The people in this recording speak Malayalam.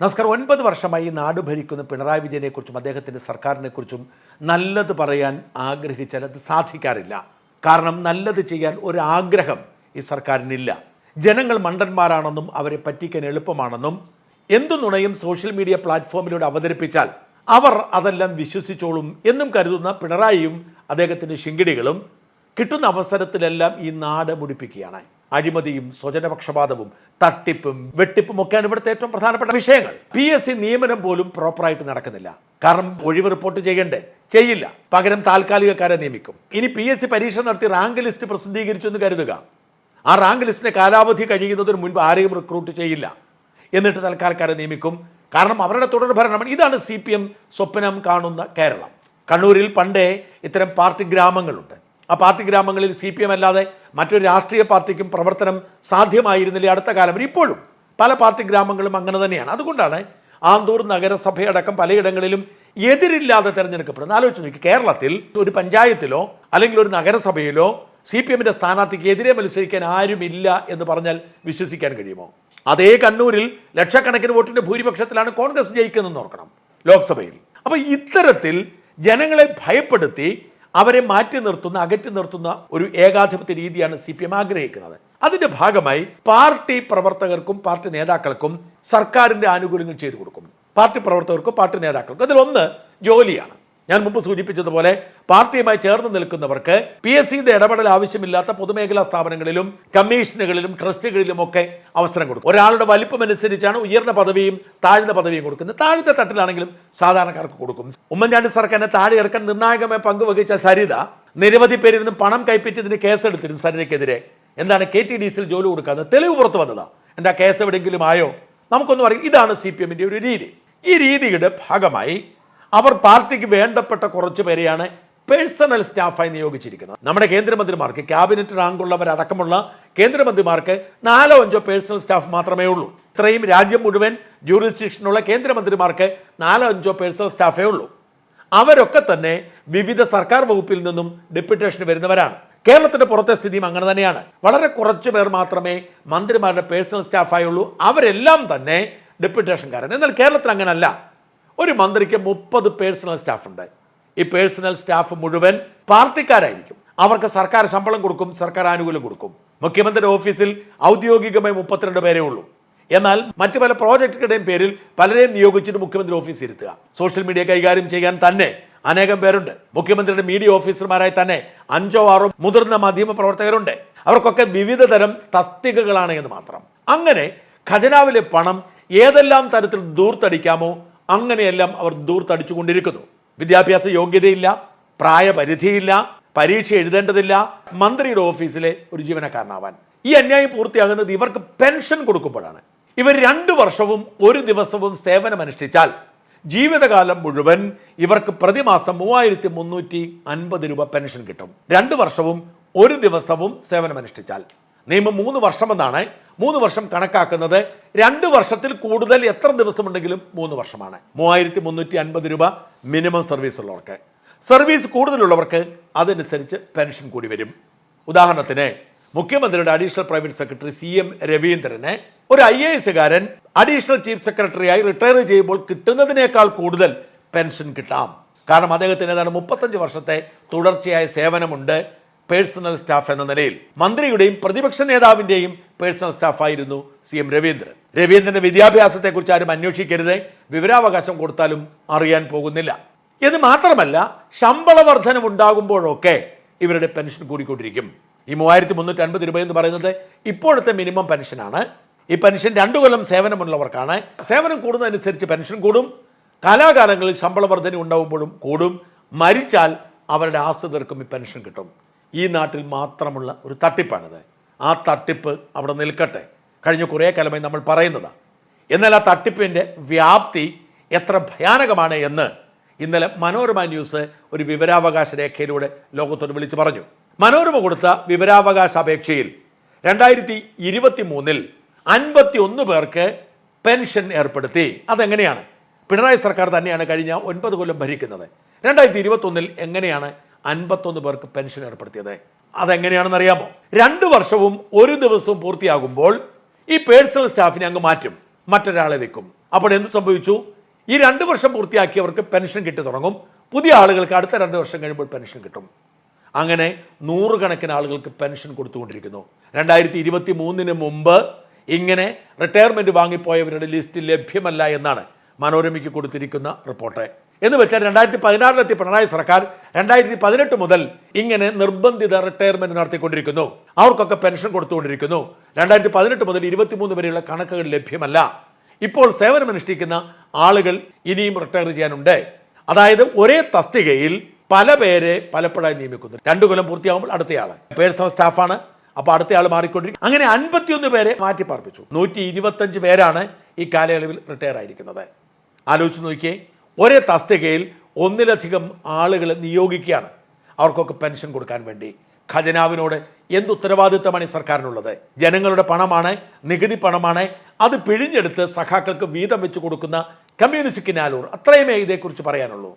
നമസ്കാരം ഒൻപത് വർഷമായി നാട് ഭരിക്കുന്ന പിണറായി വിജയനെക്കുറിച്ചും അദ്ദേഹത്തിന്റെ സർക്കാരിനെക്കുറിച്ചും നല്ലത് പറയാൻ ആഗ്രഹിച്ചാൽ അത് സാധിക്കാറില്ല. കാരണം നല്ലത് ചെയ്യാൻ ഒരാഗ്രഹം ഈ സർക്കാരിനില്ല. ജനങ്ങൾ മണ്ടന്മാരാണെന്നും അവരെ പറ്റിക്കാൻ എളുപ്പമാണെന്നും എന്തു നുണയും സോഷ്യൽ മീഡിയ പ്ലാറ്റ്ഫോമിലൂടെ അവതരിപ്പിച്ചാൽ അവർ അതെല്ലാം വിശ്വസിച്ചോളും എന്നും കരുതുന്ന പിണറായിയും അദ്ദേഹത്തിന്റെ ശിങ്കിടികളും കിട്ടുന്ന അവസരത്തിലെല്ലാം ഈ നാട് മുടിപ്പിക്കുകയാണ്. അഴിമതിയും സ്വജനപക്ഷപാതവും തട്ടിപ്പും വെട്ടിപ്പും ഒക്കെയാണ് ഇവിടുത്തെ ഏറ്റവും പ്രധാനപ്പെട്ട വിഷയങ്ങൾ. പി എസ് സി നിയമനം പോലും പ്രോപ്പറായിട്ട് നടക്കുന്നില്ല. കാരണം ഒഴിവ് റിപ്പോർട്ട് ചെയ്യണ്ടേ? ചെയ്യില്ല. പകരം താൽക്കാലികക്കാരെ നിയമിക്കും. ഇനി പി എസ് സി പരീക്ഷ നടത്തി റാങ്ക് ലിസ്റ്റ് പ്രസിദ്ധീകരിച്ചു എന്ന് കരുതുക. ആ റാങ്ക് ലിസ്റ്റിന്റെ കാലാവധി കഴിയുന്നതിന് മുൻപ് ആരെയും റിക്രൂട്ട് ചെയ്യില്ല. എന്നിട്ട് തൽക്കാലക്കാരെ നിയമിക്കും. കാരണം അവരുടെ തുടർ ഭരണം. ഇതാണ് സി പി എം സ്വപ്നം കാണുന്ന കേരളം. കണ്ണൂരിൽ പണ്ടേ ഇത്തരം പാർട്ടി ഗ്രാമങ്ങളുണ്ട്. ആ പാർട്ടി ഗ്രാമങ്ങളിൽ സി പി എം അല്ലാതെ മറ്റൊരു രാഷ്ട്രീയ പാർട്ടിക്കും പ്രവർത്തനം സാധ്യമായിരുന്നില്ല അടുത്ത കാലം. ഇപ്പോഴും പല പാർട്ടി ഗ്രാമങ്ങളും അങ്ങനെ തന്നെയാണ്. അതുകൊണ്ടാണ് ആന്തൂർ നഗരസഭയടക്കം പലയിടങ്ങളിലും എതിരില്ലാതെ തിരഞ്ഞെടുക്കപ്പെടുന്നത്. ആലോചിച്ച് നോക്കി കേരളത്തിൽ ഒരു പഞ്ചായത്തിലോ അല്ലെങ്കിൽ ഒരു നഗരസഭയിലോ സി പി എമ്മിന്റെ സ്ഥാനാർത്ഥിക്ക് എതിരെ മത്സരിക്കാൻ ആരുമില്ല എന്ന് പറഞ്ഞാൽ വിശ്വസിക്കാൻ കഴിയുമോ? അതേ കണ്ണൂരിൽ ലക്ഷക്കണക്കിന് വോട്ടിന്റെ ഭൂരിപക്ഷത്തിലാണ് കോൺഗ്രസ് ജയിക്കുന്നതെന്ന് ഓർക്കണം ലോക്സഭയിൽ. അപ്പോൾ ഇത്തരത്തിൽ ജനങ്ങളെ ഭയപ്പെടുത്തി അവരെ മാറ്റി നിർത്തുന്ന അകറ്റി നിർത്തുന്ന ഒരു ഏകാധിപത്യ രീതിയാണ് സി പി എം ആഗ്രഹിക്കുന്നത്. അതിന്റെ ഭാഗമായി പാർട്ടി പ്രവർത്തകർക്കും പാർട്ടി നേതാക്കൾക്കും സർക്കാരിന്റെ ആനുകൂല്യങ്ങൾ ചെയ്തു കൊടുക്കും. പാർട്ടി പ്രവർത്തകർക്കും പാർട്ടി നേതാക്കൾക്കും. അതിലൊന്ന് ജോലിയാണ്. ഞാൻ മുമ്പ് സൂചിപ്പിച്ചതുപോലെ പാർട്ടിയുമായി ചേർന്ന് നിൽക്കുന്നവർക്ക് പി എസ് സിയുടെ ഇടപെടൽ ആവശ്യമില്ലാത്ത പൊതുമേഖലാ സ്ഥാപനങ്ങളിലും കമ്മീഷനുകളിലും ട്രസ്റ്റുകളിലും ഒക്കെ അവസരം കൊടുക്കും. ഒരാളുടെ വലിപ്പം അനുസരിച്ചാണ് ഉയർന്ന പദവിയും താഴ്ന്ന പദവിയും കൊടുക്കുന്നത്. താഴ്ന്ന തട്ടിലാണെങ്കിലും സാധാരണക്കാർക്ക് കൊടുക്കും. ഉമ്മൻചാണ്ടി സർക്കാരിനെ താഴെ ഇറക്കാൻ നിർണായകമായി പങ്കുവഹിച്ച സരിത നിരവധി പേരിൽ നിന്നും പണം കൈപ്പറ്റിയതിന് കേസെടുത്തിരുന്നു സരിതയ്ക്കെതിരെ. എന്താണ് കെ ടി ഡി സിയിൽ ജോലി കൊടുക്കാതെ തെളിവ് പുറത്തു വന്നതാ? എന്താ കേസ് എവിടെയെങ്കിലും ആയോ? നമുക്കൊന്നും അറിയാം ഇതാണ് സി പി എമ്മിന്റെ ഒരു രീതി. ഈ രീതിയുടെ ഭാഗമായി അവർ പാർട്ടിക്ക് വേണ്ടപ്പെട്ട കുറച്ച് പേരെയാണ് പേഴ്സണൽ സ്റ്റാഫായി നിയോഗിച്ചിരിക്കുന്നത്. നമ്മുടെ കേന്ദ്രമന്ത്രിമാർക്ക് ക്യാബിനറ്റ് റാങ്കുള്ളവരടക്കമുള്ള കേന്ദ്രമന്ത്രിമാർക്ക് നാലോ അഞ്ചോ പേഴ്സണൽ സ്റ്റാഫ് മാത്രമേ ഉള്ളൂ. ഇത്രയും രാജ്യം മുഴുവൻ ജൂറിസ്ഡിക്ഷനുള്ള കേന്ദ്രമന്ത്രിമാർക്ക് നാലോ അഞ്ചോ പേഴ്സണൽ സ്റ്റാഫേ ഉള്ളൂ. അവരൊക്കെ തന്നെ വിവിധ സർക്കാർ വകുപ്പിൽ നിന്നും ഡെപ്യൂട്ടേഷന് വരുന്നവരാണ്. കേരളത്തിന്റെ പുറത്തെ സ്ഥിതിയും അങ്ങനെ തന്നെയാണ്. വളരെ കുറച്ച് പേർ മാത്രമേ മന്ത്രിമാരുടെ പേഴ്സണൽ സ്റ്റാഫായുള്ളൂ. അവരെല്ലാം തന്നെ ഡെപ്യൂട്ടേഷൻകാരാണ്. എന്നാൽ കേരളത്തിൽ അങ്ങനല്ല. ഒരു മന്ത്രിക്ക് മുപ്പത് പേഴ്സണൽ സ്റ്റാഫ് ഉണ്ട് ഈ പേഴ്സണൽ സ്റ്റാഫ് മുഴുവൻ പാർട്ടിക്കാരായിരിക്കും. അവർക്ക് സർക്കാർ ശമ്പളം കൊടുക്കും സർക്കാർ ആനുകൂല്യം കൊടുക്കും. മുഖ്യമന്ത്രിയുടെ ഓഫീസിൽ ഔദ്യോഗികമായി മുപ്പത്തിരണ്ട് പേരേ ഉള്ളൂ. എന്നാൽ മറ്റു പല പ്രോജക്റ്റുകളുടെയും പേരിൽ പലരെയും നിയോഗിച്ചിട്ട് മുഖ്യമന്ത്രി ഓഫീസിൽ ഇരുത്തുക. സോഷ്യൽ മീഡിയ കൈകാര്യം ചെയ്യാൻ തന്നെ അനേകം പേരുണ്ട്. മുഖ്യമന്ത്രിയുടെ മീഡിയ ഓഫീസർമാരായി തന്നെ അഞ്ചോ ആറോ മുതിർന്ന മാധ്യമ പ്രവർത്തകരുണ്ട്. അവർക്കൊക്കെ വിവിധ തരം തസ്തികകളാണ് എന്ന് മാത്രം. അങ്ങനെ ഖജനാവിലെ പണം ഏതെല്ലാം തരത്തിൽ ദൂർത്തടിക്കാമോ അങ്ങനെയെല്ലാം അവർ ദൂർത്തടിച്ചുകൊണ്ടിരിക്കുന്നു. വിദ്യാഭ്യാസ യോഗ്യതയില്ല പ്രായപരിധിയില്ല പരീക്ഷ എഴുതേണ്ടതില്ല മന്ത്രിയുടെ ഓഫീസിലെ ഒരു ജീവനക്കാരനാവാൻ. ഈ അന്യായം പൂർത്തിയാകുന്നത് ഇവർക്ക് പെൻഷൻ കൊടുക്കുമ്പോഴാണ്. ഇവർ രണ്ടു വർഷവും ഒരു ദിവസവും സേവനമനുഷ്ഠിച്ചാൽ ജീവിതകാലം മുഴുവൻ ഇവർക്ക് പ്രതിമാസം മൂവായിരത്തി മുന്നൂറ്റി അൻപത് രൂപ പെൻഷൻ കിട്ടും. രണ്ട് വർഷവും ഒരു ദിവസവും സേവനമനുഷ്ഠിച്ചാൽ. നിയമം മൂന്ന് വർഷമെന്നാണ് മൂന്ന് വർഷം കണക്കാക്കുന്നത് രണ്ട് വർഷത്തിൽ കൂടുതൽ എത്ര ദിവസമുണ്ടെങ്കിലും മൂന്ന് വർഷമാണ്. മൂവായിരത്തി മുന്നൂറ്റി അൻപത് രൂപ മിനിമം സർവീസ് ഉള്ളവർക്ക് സർവീസ് കൂടുതലുള്ളവർക്ക് അതനുസരിച്ച് പെൻഷൻ കൂടി വരും. ഉദാഹരണത്തിന് മുഖ്യമന്ത്രിയുടെ additional private secretary C M രവീന്ദ്രന് ഒരു ഐ എ എസുകാരൻ അഡീഷണൽ ചീഫ് സെക്രട്ടറിയായി റിട്ടയർ ചെയ്യുമ്പോൾ കിട്ടുന്നതിനേക്കാൾ കൂടുതൽ പെൻഷൻ കിട്ടാം. കാരണം അദ്ദേഹത്തിന് ഏതാണ്ട് മുപ്പത്തഞ്ച് വർഷത്തെ തുടർച്ചയായ സേവനമുണ്ട്. പേഴ്സണൽ സ്റ്റാഫ് എന്ന നിലയിൽ മന്ത്രിയുടെയും പ്രതിപക്ഷ നേതാവിന്റെയും പേഴ്സണൽ സ്റ്റാഫായിരുന്നു സി എം രവീന്ദ്രൻ. രവീന്ദ്രന്റെ വിദ്യാഭ്യാസത്തെക്കുറിച്ച് ആരും അന്വേഷിക്കരുത്. വിവരാവകാശം കൊടുത്താലും അറിയാൻ പോകുന്നില്ല. ഇത് മാത്രമല്ല ശമ്പള വർധനം ഉണ്ടാകുമ്പോഴൊക്കെ ഇവരുടെ പെൻഷൻ കൂടിക്കൊണ്ടിരിക്കും. ഈ മൂവായിരത്തി മുന്നൂറ്റി അൻപത് രൂപ എന്ന് പറയുന്നത് ഇപ്പോഴത്തെ മിനിമം പെൻഷനാണ്. ഈ പെൻഷൻ രണ്ടു കൊല്ലം സേവനമുള്ളവർക്കാണ്. സേവനം കൂടുന്നതനുസരിച്ച് പെൻഷൻ കൂടും. കാലാകാലങ്ങളിൽ ശമ്പള വർധന ഉണ്ടാകുമ്പോഴും കൂടും. മരിച്ചാൽ അവരുടെ ആശ്രിതർക്കും ഈ പെൻഷൻ കിട്ടും. ഈ നാട്ടിൽ മാത്രമുള്ള ഒരു തട്ടിപ്പാണിത്. ആ തട്ടിപ്പ് അവിടെ നിൽക്കട്ടെ. കഴിഞ്ഞ കുറേ കാലമായി നമ്മൾ പറയുന്നതാണ് എന്നാൽ ആ തട്ടിപ്പിന്റെ വ്യാപ്തി എത്ര ഭയാനകമാണ് എന്ന് ഇന്നലെ മനോരമ ന്യൂസ് ഒരു വിവരാവകാശ രേഖയിലൂടെ ലോകത്തോട് വിളിച്ചു പറഞ്ഞു. മനോരമ കൊടുത്ത വിവരാവകാശ അപേക്ഷയിൽ രണ്ടായിരത്തി ഇരുപത്തി മൂന്നിൽ അൻപത്തി ഒന്ന് പേർക്ക് പെൻഷൻ ഏർപ്പെടുത്തി. അതെങ്ങനെയാണ്? പിണറായി സർക്കാർ തന്നെയാണ് കഴിഞ്ഞ ഒൻപത് കൊല്ലം ഭരിക്കുന്നത്. രണ്ടായിരത്തി ഇരുപത്തൊന്നിൽ എങ്ങനെയാണ് അൻപത്തൊന്ന് പേർക്ക് പെൻഷൻ ഏർപ്പെടുത്തിയത്. അതെങ്ങനെയാണെന്ന് അറിയാമോ രണ്ട് വർഷവും ഒരു ദിവസവും പൂർത്തിയാകുമ്പോൾ ഈ പേഴ്സണൽ സ്റ്റാഫിനെ അങ്ങ് മാറ്റും. മറ്റൊരാളെ വെക്കും. അപ്പോൾ എന്ത് സംഭവിച്ചു? ഈ രണ്ട് വർഷം പൂർത്തിയാക്കിയവർക്ക് പെൻഷൻ കിട്ടി തുടങ്ങും. പുതിയ ആളുകൾക്ക് അടുത്ത രണ്ട് വർഷം കഴിയുമ്പോൾ പെൻഷൻ കിട്ടും. അങ്ങനെ നൂറുകണക്കിന് ആളുകൾക്ക് പെൻഷൻ കൊടുത്തുകൊണ്ടിരിക്കുന്നു. രണ്ടായിരത്തി ഇരുപത്തി മൂന്നിന് മുമ്പ് ഇങ്ങനെ റിട്ടയർമെന്റ് വാങ്ങിപ്പോയവരുടെ ലിസ്റ്റ് ലഭ്യമല്ല എന്നാണ് മനോരമയ്ക്ക് കൊടുത്തിരിക്കുന്ന റിപ്പോർട്ട്. എന്ന് വെച്ചാൽ രണ്ടായിരത്തി പതിനാറിലെത്തി പിണറായി സർക്കാർ രണ്ടായിരത്തി പതിനെട്ട് മുതൽ ഇങ്ങനെ നിർബന്ധിത റിട്ടയർമെന്റ് നടത്തിക്കൊണ്ടിരിക്കുന്നു. അവർക്കൊക്കെ പെൻഷൻ കൊടുത്തുകൊണ്ടിരിക്കുന്നു. രണ്ടായിരത്തി പതിനെട്ട് മുതൽ ഇരുപത്തിമൂന്ന് വരെയുള്ള കണക്കുകൾ ലഭ്യമല്ല. ഇപ്പോൾ സേവനമനുഷ്ഠിക്കുന്ന ആളുകൾ ഇനിയും റിട്ടയർ ചെയ്യാനുണ്ട്. അതായത് ഒരേ തസ്തികയിൽ പല പേരെ പലപ്പോഴായി നിയമിക്കുന്നു. രണ്ടു കൊല്ലം പൂർത്തിയാകുമ്പോൾ അടുത്തയാൾ. പേഴ്സണൽ സ്റ്റാഫാണ്. അപ്പോൾ അടുത്തയാൾ മാറിക്കൊണ്ടിരിക്കും. അങ്ങനെ അൻപത്തിയൊന്ന് പേരെ മാറ്റി പാർപ്പിച്ചു നൂറ്റി ഇരുപത്തഞ്ച് പേരാണ് ഈ കാലയളവിൽ റിട്ടയർ ആയിരിക്കുന്നത്. ആലോചിച്ച് നോക്കിയേ. ഒരേ തസ്തികയിൽ ഒന്നിലധികം ആളുകളെ നിയോഗിക്കുകയാണ്. അവർക്കൊക്കെ പെൻഷൻ കൊടുക്കാൻ വേണ്ടി. ഖജനാവിനോട് എന്ത് ഉത്തരവാദിത്തമാണ് ഈ സർക്കാരിനുള്ളത്? ജനങ്ങളുടെ പണമാണ് നികുതി പണമാണ്. അത് പിഴിഞ്ഞെടുത്ത് സഖാക്കൾക്ക് വീതം വെച്ച് കൊടുക്കുന്ന കമ്മ്യൂണിസ്റ്റ് കിനാലൂർ. അത്രയുമേ ഇതേക്കുറിച്ച് പറയാനുള്ളൂ.